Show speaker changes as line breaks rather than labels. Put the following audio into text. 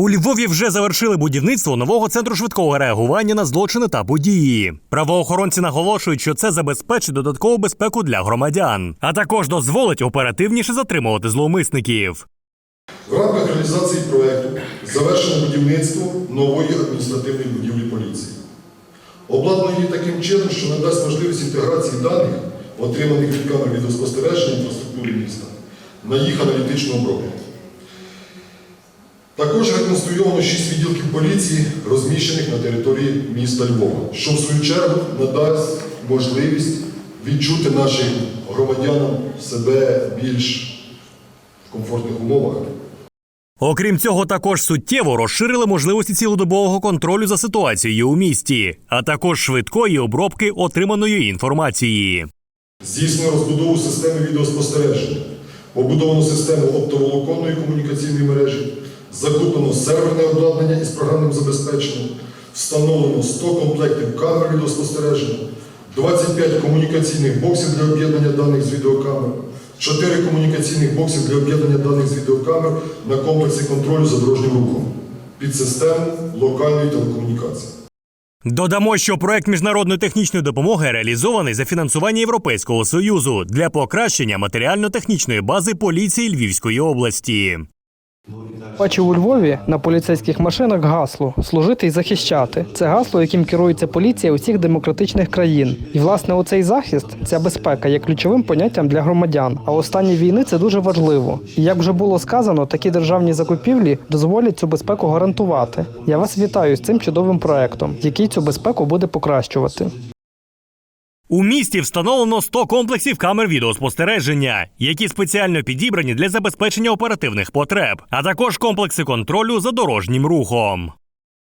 У Львові вже завершили будівництво нового центру швидкого реагування на злочини та події. Правоохоронці наголошують, що це забезпечить додаткову безпеку для громадян, а також дозволить оперативніше затримувати зловмисників.
В рамках реалізації проекту завершено будівництво нової адміністративної будівлі поліції. Обладнано її таким чином, що надасть можливість інтеграції даних, отриманих від камер відеоспостереження інфраструктури міста, на їх аналітичну обробку. Також реконструйовано шість відділків поліції, розміщених на території міста Львова, що в свою чергу надасть можливість відчути нашим громадянам себе більш в комфортних умовах.
Окрім цього, також суттєво розширили можливості цілодобового контролю за ситуацією у місті, а також швидкої обробки отриманої інформації.
Здійснено розбудову системи відеоспостереження, побудовано систему оптоволоконної комунікаційної мережі, закуплено серверне обладнання із програмним забезпеченням, встановлено 100 комплектів камер відеоспостереження, 25 комунікаційних боксів для об'єднання даних з відеокамер, 4 комунікаційних боксів для об'єднання даних з відеокамер на комплексі контролю за дорожнім рухом під систему локальної телекомунікації.
Додамо, що проект міжнародної технічної допомоги реалізований за фінансування Європейського союзу для покращення матеріально-технічної бази поліції Львівської області.
Бачив у Львові на поліцейських машинах гасло служити і захищати. Це гасло, яким керується поліція усіх демократичних країн. І власне оцей захист, ця безпека є ключовим поняттям для громадян. А у стані війни це дуже важливо. І як вже було сказано, такі державні закупівлі дозволять цю безпеку гарантувати. Я вас вітаю з цим чудовим проектом, який цю безпеку буде покращувати.
У місті встановлено 100 комплексів камер відеоспостереження, які спеціально підібрані для забезпечення оперативних потреб, а також комплекси контролю за дорожнім рухом.